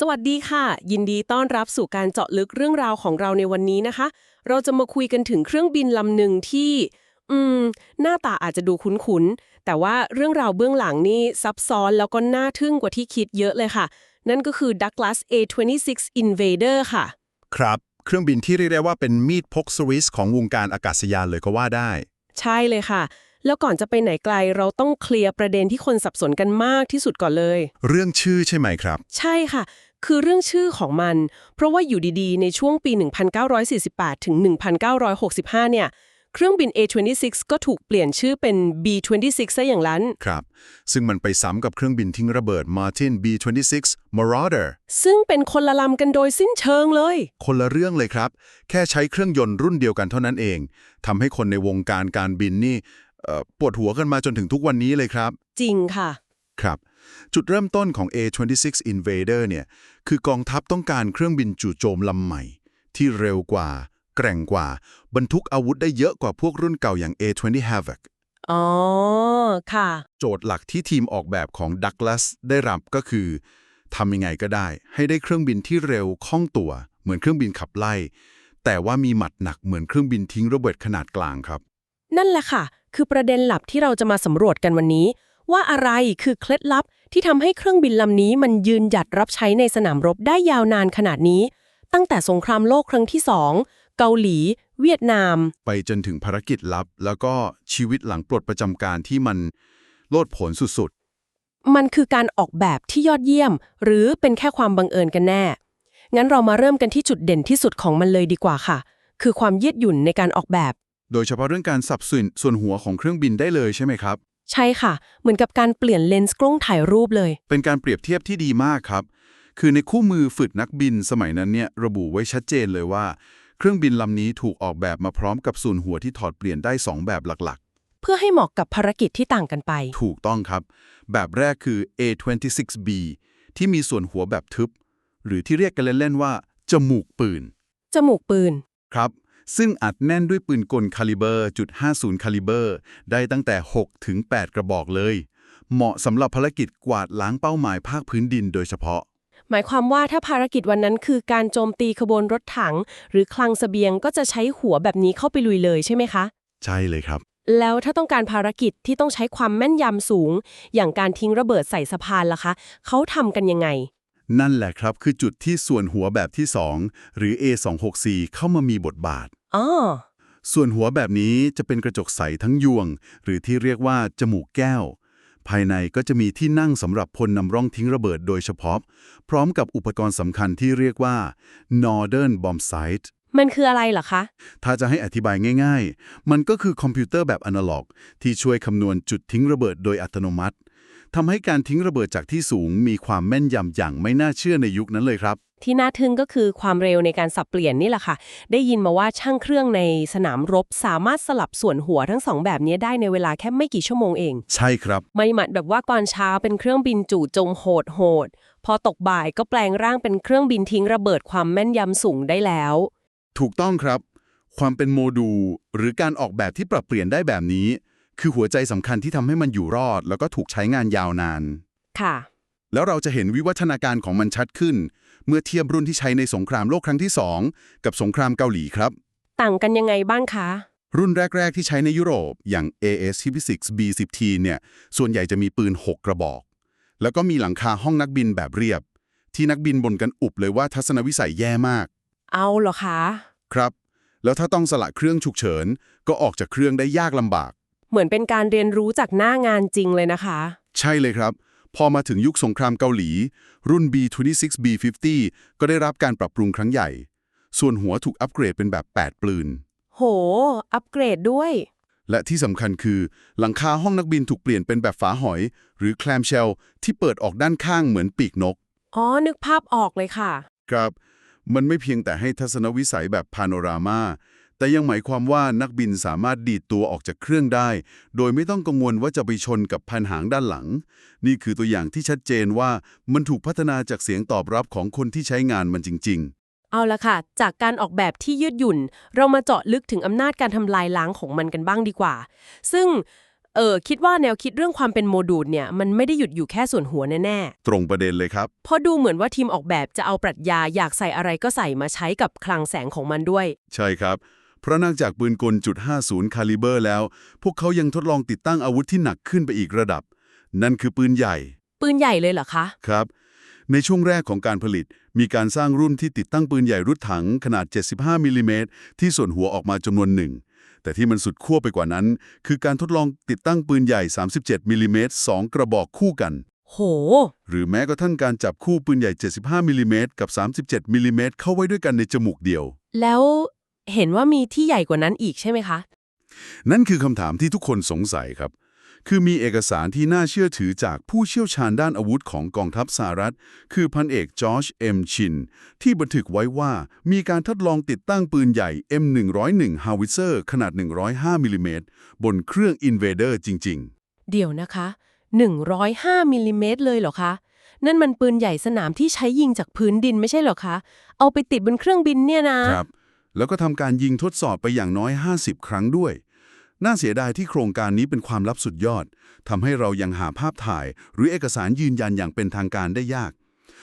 สวัสดีค่ะ ยินดีต้อนรับสู่การเจาะลึกเรื่องราวของเราในวันนี้นะคะ เราจะมาคุยกันถึงเครื่องบินลำหนึ่งที่ อืม หน้าตาอาจจะดูคุ้นๆ แต่ว่าเรื่องราวเบื้องหลังนี่ซับซ้อนแล้วก็น่าทึ่งกว่าที่คิดเยอะเลยค่ะ นั่นก็คือ Douglas A26 Invader ค่ะ ครับ เครื่องบินที่เรียกได้ว่าเป็นมีดพกสวิสของวงการอากาศยานเลยก็ว่าได้ ใช่เลยค่ะ แล้วก่อนจะไปไหนไกลเราต้องเคลียร์ประเด็นที่คนสับสนกันมากที่สุดก่อนเลย เรื่องชื่อใช่ไหมครับ ใช่ค่ะ คือเรื่องชื่อของมัน เพราะว่าอยู่ดีๆ ในช่วงปี 1948 ถึง 1965 เนี่ย เครื่องบิน A26 ก็ถูกเปลี่ยนชื่อเป็น B26 ซะอย่างนั้นครับ ซึ่งมันไปซ้ำกับเครื่องบินทิ้งระเบิด Martin B26 Marauder ซึ่งเป็นคนละลำกันโดยสิ้นเชิงเลย คนละเรื่องเลยครับ แค่ใช้เครื่องยนต์รุ่นเดียวกันเท่านั้นเองทำให้คนในวงการการบินนี่เอ่อ ปวดหัวกันมาจนถึงทุกวันนี้เลยครับ จริงค่ะ ครับ จุดเริ่มต้นของ A26 Invader เนี่ย คือกองทัพต้องการเครื่องบินจู่โจมลำใหม่ ที่เร็วกว่า แกร่งกว่า บรรทุกอาวุธได้เยอะกว่าพวกรุ่นเก่าอย่าง A20 Havoc อ๋อ ค่ะ โจทย์หลักที่ทีมออกแบบของ Douglas ได้รับก็คือทำยังไงก็ได้ ให้ได้เครื่องบินที่เร็วคล่องตัว เหมือนเครื่องบินขับไล่ แต่ว่ามีหมัดหนักเหมือนเครื่องบินทิ้งระเบิดขนาดกลางครับ นั่นแหละค่ะ คือประเด็นหลักที่เราจะมาสำรวจกันวันนี้ ว่าอะไรคือเคล็ดลับที่ทำให้เครื่องบินลำนี้มันยืนหยัดรับใช้ในสนามรบได้ยาวนานขนาดนี้ ตั้งแต่สงครามโลกครั้งที่สองเกาหลี เวียดนาม ไปจนถึงภารกิจลับ แล้วก็ชีวิตหลังปลดประจำการที่มันโลดผลสุดมันคือการออกแบบที่ยอดเยี่ยม หรือเป็นแค่ความบังเอิญกันแน่ งั้นเรามาเริ่มกันที่จุดเด่นที่สุดของมันเลยดีกว่าค่ะ คือความยืดหยุ่นในการออกแบบๆ โดยเฉพาะเรื่องการสับส่วนส่วนหัวของเครื่องบินได้เลยใช่ไหมครับ ใช่ค่ะ เหมือนกับการเปลี่ยนเลนส์กล้องถ่ายรูปเลย เป็นการเปรียบเทียบที่ดีมากครับ คือในคู่มือฝึกนักบินสมัยนั้นเนี่ยระบุไว้ชัดเจนเลยว่า เครื่องบินลำนี้ถูกออกแบบมาพร้อมกับส่วนหัวที่ถอดเปลี่ยนได้2แบบหลักเพื่อให้เหมาะกับภารกิจที่ต่างกันไป ๆ ถูกต้องครับ แบบแรกคือ A26B ที่มีส่วนหัวแบบทึบ หรือที่เรียกกันเล่นๆว่า จมูกปืน จมูกปืน ครับ ซึ่งอัดแน่นด้วยปืนกลคาลิเบอร์จุด50คาลิเบอร์ได้ตั้งแต่ 6 ถึง 8 กระบอกเลย เหมาะสำหรับภารกิจกวาดล้างเป้าหมายภาคพื้นดินโดยเฉพาะ หมายความว่าถ้าภารกิจวันนั้นคือการโจมตีขบวนรถถัง หรือคลังเสบียงก็จะใช้หัวแบบนี้เข้าไปลุยเลยใช่ไหมคะ ใช่เลยครับ แล้วถ้าต้องการภารกิจที่ต้องใช้ความแม่นยำสูง อย่างการทิ้งระเบิดใส่สะพานล่ะคะเขาทำกันยังไงนั่นแหละครับคือจุดที่ส่วนหัวแบบที่ 2 หรือ A264 เข้ามามีบทบาท อ๋อส่วนหัวแบบนี้จะเป็นกระจกใสทั้งยวง หรือที่เรียกว่าจมูกแก้ว ภายในก็จะมีที่นั่งสำหรับพลนำร่องทิ้งระเบิดโดยเฉพาะ พร้อมกับอุปกรณ์สำคัญที่เรียกว่า Northern Bomb Sight มันคืออะไรเหรอคะ ถ้าจะให้อธิบายง่าย ๆ มันก็คือคอมพิวเตอร์แบบอนาล็อก ที่ช่วยคำนวณจุดทิ้งระเบิดโดยอัตโนมัติทำให้การทิ้งระเบิดจากที่สูงมีความแม่นยำอย่างไม่น่าเชื่อในยุคนั้นเลยครับ ที่น่าทึ่งก็คือความเร็วในการสับเปลี่ยนนี่แหละค่ะ ได้ยินมาว่าช่างเครื่องในสนามรบสามารถสลับส่วนหัวทั้งสองแบบนี้ได้ในเวลาแค่ไม่กี่ชั่วโมงเอง ใช่ครับ ไม่เหมือนแบบว่าก่อนเช้าเป็นเครื่องบินจู่โจมโหดโหด พอตกบ่ายก็แปลงร่างเป็นเครื่องบินทิ้งระเบิดความแม่นยำสูงได้แล้ว ถูกต้องครับ ความเป็นโมดูลหรือการออกแบบที่ปรับเปลี่ยนได้แบบนี้ คือหัวใจสำคัญที่ทำให้มันอยู่รอด แล้วก็ถูกใช้งานยาวนาน ค่ะ แล้วเราจะเห็นวิวัฒนาการของมันชัดขึ้น เมื่อเทียบรุ่นที่ใช้ในสงครามโลกครั้งที่ 2 กับสงครามเกาหลีครับ ต่างกันยังไงบ้างคะ รุ่นแรก ๆ ที่ใช้ในยุโรปอย่าง AS-26 B10T เนี่ย ส่วนใหญ่จะมีปืน 6 กระบอก แล้วก็มีหลังคาห้องนักบินแบบเรียบ ที่นักบินบนกันอุบเลยว่าทัศนวิสัยแย่มาก เอาเหรอคะ ครับ แล้วถ้าต้องสละเครื่องฉุกเฉิน ก็ออกจากเครื่องได้ยากลำบาก เหมือนเป็นการเรียนรู้จากหน้างานจริงเลยนะคะ ใช่เลยครับ พอมาถึงยุคสงครามเกาหลี รุ่น B26 B50 ก็ได้รับการปรับปรุงครั้งใหญ่ ส่วนหัวถูกอัปเกรดเป็นแบบ 8 ปลืน โห อัปเกรดด้วย และที่สำคัญคือ หลังคาห้องนักบินถูกเปลี่ยนเป็นแบบฝาหอย หรือแคลมเชลที่เปิดออกด้านข้างเหมือนปีกนก อ๋อ นึกภาพออกเลยค่ะ ครับ มันไม่เพียงแต่ให้ทัศนวิสัยแบบพาโนรามา แต่ยังหมายความว่านักบินสามารถดีดตัวออกจากเครื่องได้ โดยไม่ต้องกังวลว่าจะไปชนกับพันหางด้านหลัง นี่คือตัวอย่างที่ชัดเจนว่ามันถูกพัฒนาจากเสียงตอบรับของคนที่ใช้งานมันจริงเอาละค่ะ จากการออกแบบที่ยืดหยุ่น เรามาเจาะลึกถึงอำนาจการทำลายล้างของมันกันบ้างดีกว่า ซึ่ง เออคิดว่าแนวคิดเรื่องความเป็นโมดูลเนี่ย มันไม่ได้หยุดอยู่แค่ส่วนหัวแน่ตรงประเด็นเลยครับ ๆเพราะดูเหมือนว่าทีมออกแบบจะเอาปรัชญาอยากใส่อะไรก็ใส่มาใช้กับคลังแสงของมันด้วย ใช่ครับ เพราะนอกจากปืนกลจุด50 คาลิเบอร์แล้ว พวกเขายังทดลองติดตั้งอาวุธที่หนักขึ้นไปอีกระดับ นั่นคือปืนใหญ่ ปืนใหญ่เลยเหรอคะ ครับ ในช่วงแรกของการผลิต มีการสร้างรุ่นที่ติดตั้งปืนใหญ่รุดถังขนาด 75มิลลิเมตรที่ส่วนหัวออกมาจำนวนหนึ่ง แต่ที่มันสุดขั้วไปกว่านั้น คือการทดลองติดตั้งปืนใหญ่ 37มิลลิเมตรสองกระบอกคู่กันโห หรือแม้กระทั่งการจับคู่ปืนใหญ่ 75มิลลิเมตรกับ 37มิลลิเมตรเข้าไว้ด้วยกันในจมูกเดียว แล้ว เห็นว่ามีที่ใหญ่กว่านั้นอีกใช่ไหมคะ นั่นคือคำถามที่ทุกคนสงสัยครับ คือมีเอกสารที่น่าเชื่อถือจากผู้เชี่ยวชาญด้านอาวุธของกองทัพสหรัฐ คือพันเอกจอร์จเอ็มชิน ที่บันทึกไว้ว่ามีการทดลองติดตั้งปืนใหญ่ M101 Howitzer ขนาด 105มิลลิเมตรบนเครื่อง Invader จริงเดี๋ยวนะคะ 105มิลลิเมตรเลยเหรอคะ นั่นมันปืนใหญ่สนามที่ใช้ยิงจากพื้นดินไม่ใช่เหรอคะ เอาไปติดบนเครื่องบินเนี่ยนะๆครับ แล้วก็ทำการยิงทดสอบไปอย่างน้อย 50 ครั้งด้วย น่าเสียดายที่โครงการนี้เป็นความลับสุดยอดทำให้เรายังหาภาพถ่าย หรือเอกสารยืนยันอย่างเป็นทางการได้ยาก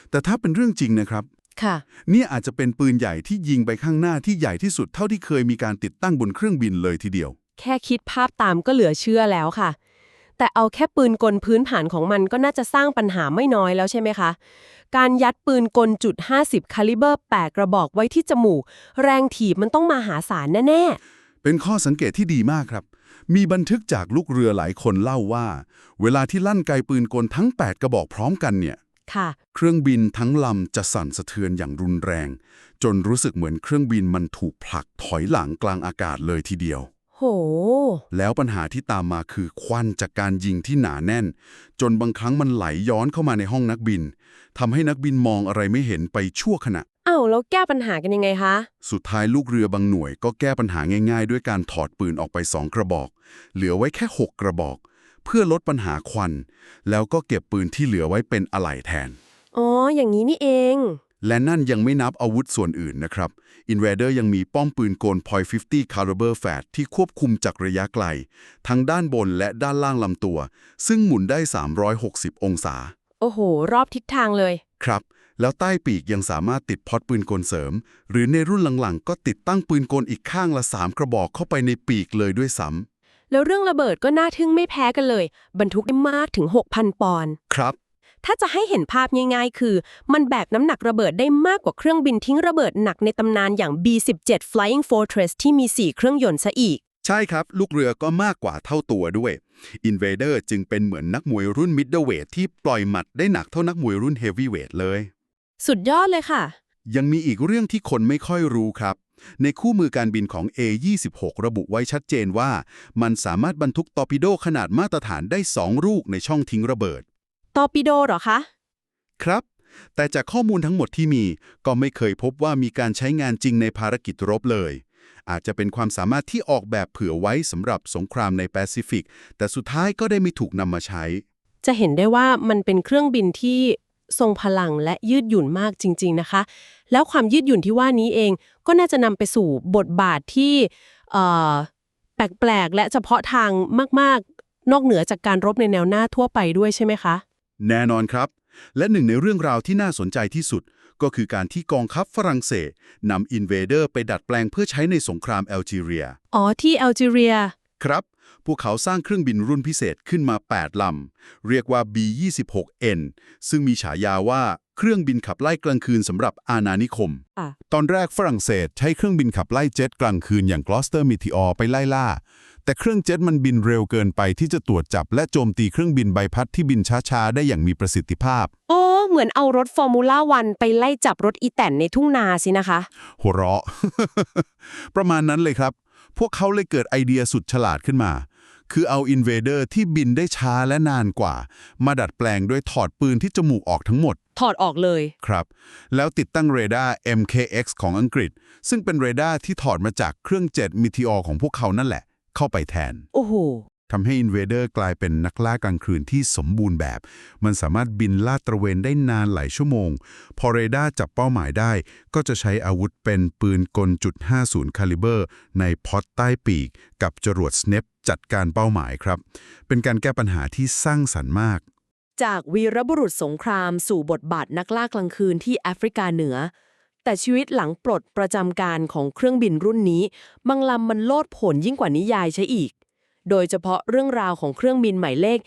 แต่ถ้าเป็นเรื่องจริงนะครับค่ะเนี่ยอาจจะเป็นปืนใหญ่ที่ยิงไปข้างหน้าที่ใหญ่ที่สุดเท่าที่เคยมีการติดตั้งบนเครื่องบินเลยทีเดียว แค่คิดภาพตามก็เหลือเชื่อแล้วค่ะ แต่เอาแค่ปืนกลพื้นฐานของมันก็น่าจะสร้างปัญหาไม่น้อยแล้วใช่ไหมคะ การยัดปืนกลจุด 50 คาลิเบอร์8กระบอกไว้ที่จมูก แรงถีบมันต้องมาหาศาลแน่เป็นข้อสังเกตที่ดีมากครับ มีบันทึกจากลูกเรือหลายคนเล่าว่า เวลาที่ลั่นไกปืนกลทั้ง 8 กระบอกพร้อมกันเนี่ยๆค่ะเครื่องบินทั้งลำจะสั่นสะเทือนอย่างรุนแรง จนรู้สึกเหมือนเครื่องบินมันถูกผลักถอยหลังกลางอากาศเลยทีเดียว โห แล้วปัญหาที่ตามมาคือควันจากการยิงที่หนาแน่น จนบางครั้งมันไหลย้อนเข้ามาในห้องนักบินทำให้นักบินมองอะไรไม่เห็นไปชั่วขณะอ้าวแล้วแก้ปัญหากันยังไงคะ สุดท้ายลูกเรือบางหน่วยก็แก้ปัญหาง่าย ๆ ด้วยการถอดปืนออกไปสองกระบอก เหลือไว้แค่ 6 กระบอก เพื่อลดปัญหาควัน แล้วก็เก็บปืนที่เหลือไว้เป็นอะไหล่แทน อ๋อ อย่างนี้นี่เอง และนั่นยังไม่นับอาวุธส่วนอื่นนะครับ Invader ยังมีป้อมปืนกล Point 50 Caliber Fat ที่ควบคุมจากระยะไกล ทั้งด้านบนและด้านล่างลำตัว ซึ่งหมุนได้ 360 องศา โอ้โห รอบทิศทางเลย ครับ แล้วใต้ปีกยังสามารถติดพอดปืนกลเสริม หรือในรุ่นหลังๆ ก็ติดตั้งปืนกลอีกข้างละ 3 กระบอกเข้าไปในปีกเลยด้วยซ้แล้วเรื่องระเบิดก็น่าทึ่งไม่แพ้กันเลย บรรทุกได้มากถึง 6,000 ปอนด์ำครับ ถ้าจะให้เห็นภาพง่ายๆ คือ มันแบกน้ำหนักระเบิดได้มากกว่าเครื่องบินทิ้งระเบิดหนักในตำนานอย่าง B-17 Flying Fortress ที่มี 4 เครื่องยนต์ซะอีก ใช่ครับ ลูกเรือก็มากกว่าเท่าตัวด้วย Invader จึงเป็นเหมือนนักมวยรุ่น Middleweight ที่ปล่อยหมัดได้หนักเท่านักมวยรุ่น Heavyweight เลย สุดยอดเลยค่ะ ยังมีอีกเรื่องที่คนไม่ค่อยรู้ครับในคู่มือการบินของ A26 ระบุไว้ชัดเจนว่า มันสามารถบรรทุกตอร์ปิโดขนาดมาตรฐานได้ 2 ลูกในช่องทิ้งระเบิดต อร์ปิโดเหรอคะ ครับ แต่จากข้อมูลทั้งหมดที่มี ก็ไม่เคยพบว่ามีการใช้งานจริงในภารกิจรบเลย อาจจะเป็นความสามารถที่ออกแบบเผื่อไว้สำหรับสงครามในแปซิฟิก แต่สุดท้ายก็ได้ไม่ถูกนำมาใช้ จะเห็นได้ว่ามันเป็นเครื่องบินที่ทรงพลังและยืดหยุ่นมากจริง ๆนะคะ แล้วความยืดหยุ่นที่ว่านี้เองก็น่าจะนำไปสู่บทบาทที่เอ่อแปลกๆและเฉพาะทางมาก ๆ นอกเหนือจากการรบในแนวหน้าทั่วไปด้วยใช่ไหมคะ แน่นอนครับ และหนึ่งในเรื่องราวที่น่าสนใจที่สุด ก็คือการที่กองทัพฝรั่งเศสนำ Invader ไปดัดแปลงเพื่อใช้ในสงครามแอลจีเรีย อ๋อ ที่แอลจีเรีย ครับ พวกเขาสร้างเครื่องบินรุ่นพิเศษขึ้นมา 8 ลำ เรียกว่า B-26N ซึ่งมีฉายาว่าเครื่องบินขับไล่กลางคืนสำหรับอาณานิคมค่ะตอนแรกฝรั่งเศสใช้เครื่องบินขับไล่เจ็ตกลางคืนอย่าง Gloster Meteor ไปไล่ล่า แต่เครื่องเจ็ตมันบินเร็วเกินไปที่จะตรวจจับและโจมตีเครื่องบินใบพัดที่บินช้าๆ ได้อย่างมีประสิทธิภาพอ๋อเหมือนเอารถฟอร์มูล่าวันไปไล่จับรถอีแตนในทุ่งนาสินะคะ หัวเราะ ประมาณนั้นเลยครับ พวกเขาเลยเกิดไอเดียสุดฉลาดขึ้นมา คือเอา Invader ที่บินได้ช้าและนานกว่า มาดัดแปลงด้วยถอดปืนที่จมูกออกทั้งหมด ถอดออกเลย ครับ แล้วติดตั้งเรดาร์ MKX ของอังกฤษ ซึ่งเป็นเรดาร์ที่ถอดมาจากเครื่องเจ็ตมิทีออของพวกเขานั่นแหละ เข้าไปแทน โอ้โหทำให้ Invader กลายเป็นนักล่ากลางคืนที่สมบูรณ์แบบ มันสามารถบินลาดตระเวนได้นานหลายชั่วโมง พอเรดาร์จับเป้าหมายได้ ก็จะใช้อาวุธเป็นปืนกลจุด50คาลิเบอร์ ในพอตใต้ปีก กับจรวดสเนปจัดการเป้าหมายครับ เป็นการแก้ปัญหาที่สร้างสรรค์มาก จากวีรบุรุษสงครามสู่บทบาทนักล่ากลางคืนที่แอฟริกาเหนือ แต่ชีวิตหลังปลดประจำการของเครื่องบินรุ่นนี้บางลำมันโลดผลยิ่งกว่านิยายใช้อีก โดยเฉพาะเรื่องราวของเครื่องบินหมายเลข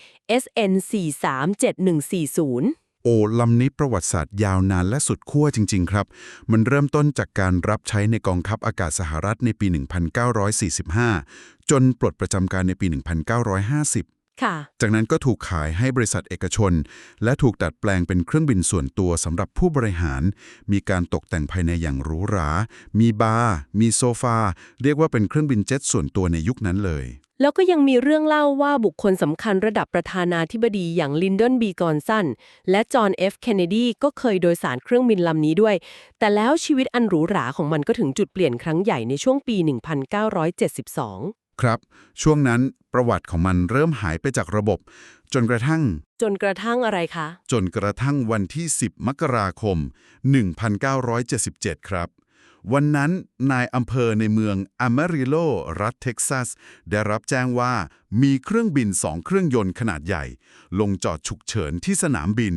SN 437140โอ้ลำนี้ประวัติศาสตร์ยาวนานและสุดขั้วจริง ๆ ครับ มันเริ่มต้นจากการรับใช้ในกองทัพอากาศสหรัฐในปี 1945 จนปลดประจำการในปี 1950 ค่ะ จากนั้นก็ถูกขายให้บริษัทเอกชน และถูกดัดแปลงเป็นเครื่องบินส่วนตัวสำหรับผู้บริหาร มีการตกแต่งภายในอย่างหรูหรา มีบาร์ มีโซฟา เรียกว่าเป็นเครื่องบินเจ็ตส่วนตัวในยุคนั้นเลย แล้วก็ยังมีเรื่องเล่าว่าบุคคลสำคัญระดับประธานาธิบดีอย่างลินดอนบีกอนสันและจอห์นเอฟเคนเนดีก็เคยโดยสารเครื่องบินลำนี้ด้วย แต่แล้วชีวิตอันหรูหราของมันก็ถึงจุดเปลี่ยนครั้งใหญ่ในช่วงปี 1972 ครับ ช่วงนั้นประวัติของมันเริ่มหายไปจากระบบ จนกระทั่ง จนกระทั่งอะไรคะ จนกระทั่งวันที่ 10 มกราคม 1977 ครับ วันนั้นนายอำเภอในเมืองอ m ม r ริโล รัฐเท็กซัส ได้รับแจ้งว่ามีเครื่องบินสองเครื่องยนต์ขนาดใหญ่ ลงจอดฉุกเฉินที่สนามบิน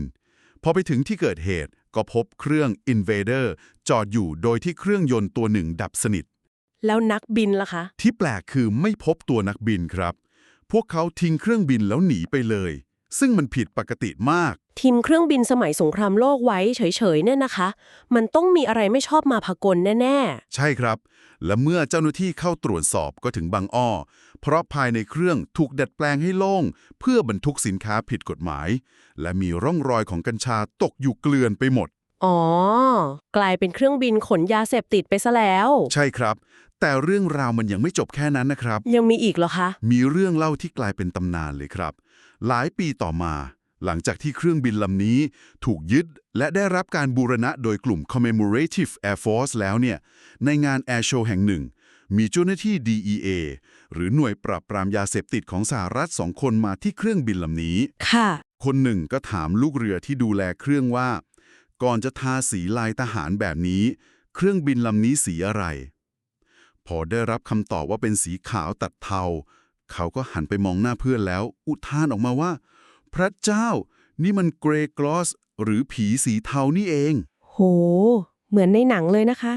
พอไปถึงที่เกิดเหตุก็พบเครื่อง Invader จอดอยู่โดยที่เครื่องยนต์ตัวหนึ่งดับสนิท แล้วนักบินล่ะคะ ที่แปลกคือไม่พบตัวนักบินครับ พวกเขาทิ้งเครื่องบินแล้วหนีไปเลย ซึ่งมันผิดปกติมาก ทีมเครื่องบินสมัยสงครามโลกไว้เฉยๆเนี่ยนะคะ มันต้องมีอะไรไม่ชอบมาพากลแน่ใช่ครับ และเมื่อเจ้าหน้าที่เข้าตรวจสอบก็ถึงบางอ้อ เพราะภายในเครื่องถูกดัดแปลงให้โล่ง เพื่อบรรทุกสินค้าผิดกฎหมาย และมีร่องรอยของกัญชาตกอยู่เกลื่อนไปหมด ๆ อ๋อ กลายเป็นเครื่องบินขนยาเสพติดไปซะแล้ว ใช่ครับ แต่เรื่องราวมันยังไม่จบแค่นั้นนะครับ ยังมีอีกเหรอคะ มีเรื่องเล่าที่กลายเป็นตำนานเลยครับ หลายปีต่อมา หลังจากที่เครื่องบินลำนี้ถูกยึดและได้รับการบูรณะโดยกลุ่ม Commemorative Air Force แล้วเนี่ย ในงาน Air Show แห่งหนึ่ง มีเจ้าหน้าที่ DEA หรือหน่วยปราบปรามยาเสพติดของสหรัฐสองคนมาที่เครื่องบินลำนี้ ค่ะ คนหนึ่งก็ถามลูกเรือที่ดูแลเครื่องว่า ก่อนจะทาสีลายทหารแบบนี้ เครื่องบินลำนี้สีอะไร พอได้รับคำตอบว่าเป็นสีขาวตัดเทา เขาก็หันไปมองหน้าเพื่อนแล้ว อุทานออกมาว่า พระเจ้า นี่มันเกรย์กลอส หรือผีสีเทานี่เอง โห เหมือนในหนังเลยนะคะ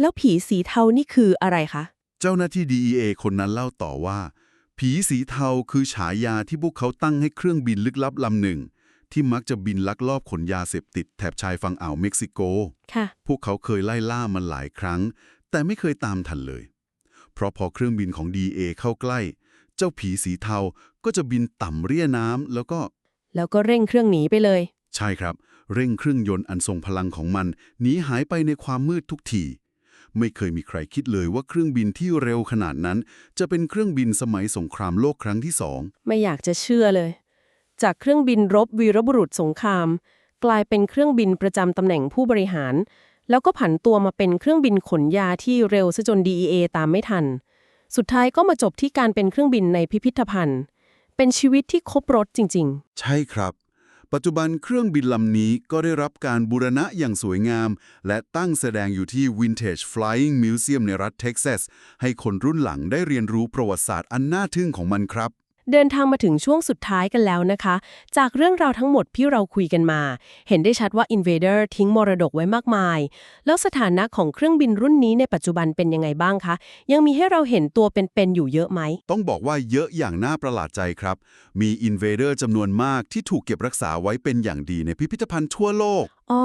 แล้วผีสีเทานี่คืออะไรคะ เจ้าหน้าที่ DEA คนนั้นเล่าต่อว่า ผีสีเทาคือฉายาที่พวกเขาตั้งให้เครื่องบินลึกลับลำหนึ่งที่มักจะบินลักลอบขนยาเสพติดแถบชายฝั่งอ่าวเม็กซิโก ค่ะ พวกเขาเคยไล่ล่ามันหลายครั้ง แต่ไม่เคยตามทันเลย เพราะพอเครื่องบินของ DA เข้าใกล้ เจ้าผีสีเทาก็จะบินต่ำเรียน้ำแล้วก็ แล้วก็เร่งเครื่องหนีไปเลย ใช่ครับ เร่งเครื่องยนต์อันทรงพลังของมันหนีหายไปในความมืดทุกที ไม่เคยมีใครคิดเลยว่าเครื่องบินที่เร็วขนาดนั้น จะเป็นเครื่องบินสมัยสงครามโลกครั้งที่สอง ไม่อยากจะเชื่อเลย จากเครื่องบินรบวีรบุรุษสงคราม กลายเป็นเครื่องบินประจำตำแหน่งผู้บริหาร แล้วก็ผันตัวมาเป็นเครื่องบินขนยาที่เร็วซะจน DEA ตามไม่ทัน สุดท้ายก็มาจบที่การเป็นเครื่องบินในพิพิธภัณฑ์ เป็นชีวิตที่ครบรถจริง ๆ ใช่ครับ ปัจจุบันเครื่องบินลำนี้ก็ได้รับการบูรณะอย่างสวยงาม และตั้งแสดงอยู่ที่ Vintage Flying Museum ในรัฐเท็กซัส ให้คนรุ่นหลังได้เรียนรู้ประวัติศาสตร์อันน่าทึ่งของมันครับ เดินทางมาถึงช่วงสุดท้ายกันแล้วนะคะ จากเรื่องราวทั้งหมดที่เราคุยกันมา เห็นได้ชัดว่า Invader ทิ้งมรดกไว้มากมาย แล้วสถานะของเครื่องบินรุ่นนี้ในปัจจุบันเป็นยังไงบ้างคะ ยังมีให้เราเห็นตัวเป็นๆอยู่เยอะไหม ต้องบอกว่าเยอะอย่างน่าประหลาดใจครับ มี Invader จำนวนมากที่ถูกเก็บรักษาไว้เป็นอย่างดีในพิพิธภัณฑ์ทั่วโลกอ๋อ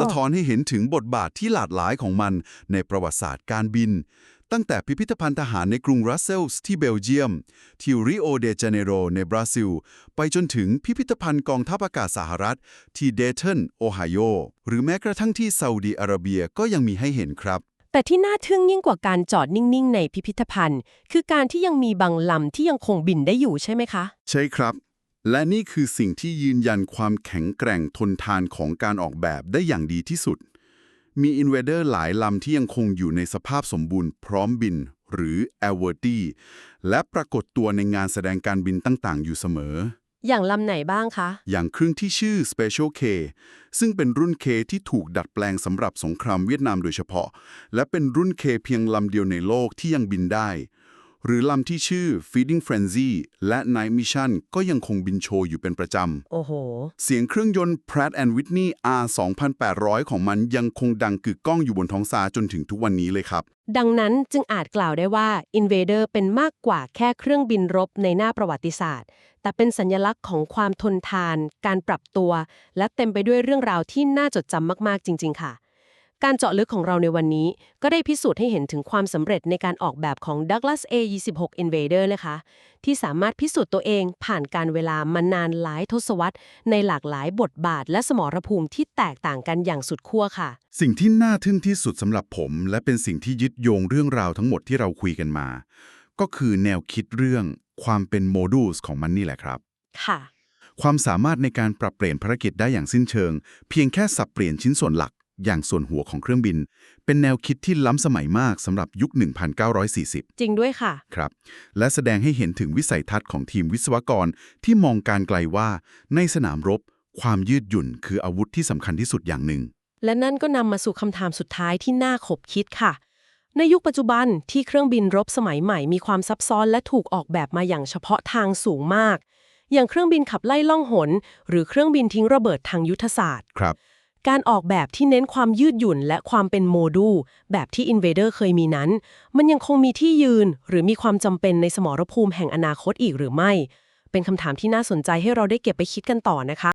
สะท้อนให้เห็นถึงบทบาทที่หลากหลายของมันในประวัติศาสตร์การบิน ตั้งแต่พิพิธภัณฑ์ทหารในกรุงรัสเซลส์ที่เบลเยียม ที่ริโอเดจาเนโรในบราซิล ไปจนถึงพิพิธภัณฑ์กองทัพอากาศสหรัฐ ที่เดเทนโอไฮโอ หรือแม้กระทั่งที่ซาอุดีอาระเบียก็ยังมีให้เห็นครับแต่ที่น่าทึ่งยิ่งกว่าการจอดนิ่ง ๆ ในพิพิธภัณฑ์ คือการที่ยังมีบางลำที่ยังคงบินได้อยู่ใช่ไหมคะ ใช่ครับ และนี่คือสิ่งที่ยืนยันความแข็งแกร่งทนทานของการออกแบบได้อย่างดีที่สุด มีอินเวเดอร์หลายลำที่ยังคงอยู่ในสภาพสมบูรณ์พร้อมบินหรือ a w e r t y และปรากฏตัวในงานแสดงการบินต่างๆ อยู่เสมอ อย่างลำไหนบ้างคะ อย่างเครื่องที่ชื่อ Special K ซึ่งเป็นรุ่น K ที่ถูกดัดแปลงสำหรับสงครามเวียดนามโดยเฉพาะ และเป็นรุ่น K เพียงลำเดียวในโลกที่ยังบินได้ หรือลำที่ชื่อ Feeding Frenzy และ Night Mission ก็ยังคงบินโชว์อยู่เป็นประจำ โอ้โห เสียงเครื่องยนต์ Pratt Whitney R 2800 ของมันยังคงดังกึกก้องอยู่บนท้องฟ้าจนถึงทุกวันนี้เลยครับ ดังนั้นจึงอาจกล่าวได้ว่า Invader เป็นมากกว่าแค่เครื่องบินรบในหน้าประวัติศาสตร์ แต่เป็นสัญลักษณ์ของความทนทาน การปรับตัว และเต็มไปด้วยเรื่องราวที่น่าจดจำมากๆจริง ๆ ค่ะ การเจาะลึกของเราในวันนี้ ก็ได้พิสูจน์ให้เห็นถึงความสำเร็จในการออกแบบของ Douglas A26 Invader นะคะ ที่สามารถพิสูจน์ตัวเองผ่านการเวลามานานหลายทศวรรษ ในหลากหลายบทบาทและสมรภูมิที่แตกต่างกันอย่างสุดขั้วค่ะ สิ่งที่น่าทึ่งที่สุดสำหรับผม และเป็นสิ่งที่ยึดโยงเรื่องราวทั้งหมดที่เราคุยกันมา ก็คือแนวคิดเรื่องความเป็นโมดูลของมันนี่แหละครับ ค่ะ ความสามารถในการปรับเปลี่ยนภารกิจได้อย่างสิ้นเชิง เพียงแค่สับเปลี่ยนชิ้นส่วนหลัก อย่างส่วนหัวของเครื่องบิน เป็นแนวคิดที่ล้ำสมัยมากสำหรับยุค 1940 จริงด้วยค่ะ ครับ และแสดงให้เห็นถึงวิสัยทัศน์ของทีมวิศวกรที่มองการไกลว่าในสนามรบ ความยืดหยุ่นคืออาวุธที่สำคัญที่สุดอย่างหนึ่ง และนั่นก็นำมาสู่คำถามสุดท้ายที่น่าขบคิดค่ะ ในยุคปัจจุบันที่เครื่องบินรบสมัยใหม่มีความซับซ้อนและถูกออกแบบมาอย่างเฉพาะทางสูงมาก อย่างเครื่องบินขับไล่ล่องหน หรือเครื่องบินทิ้งระเบิดทางยุทธศาสตร์ครับ การออกแบบที่เน้นความยืดหยุ่นและความเป็นโมดูลแบบที่ Invader เคยมีนั้น มันยังคงมีที่ยืนหรือมีความจำเป็นในสมรภูมิแห่งอนาคตอีกหรือไม่ เป็นคำถามที่น่าสนใจให้เราได้เก็บไปคิดกันต่อนะคะ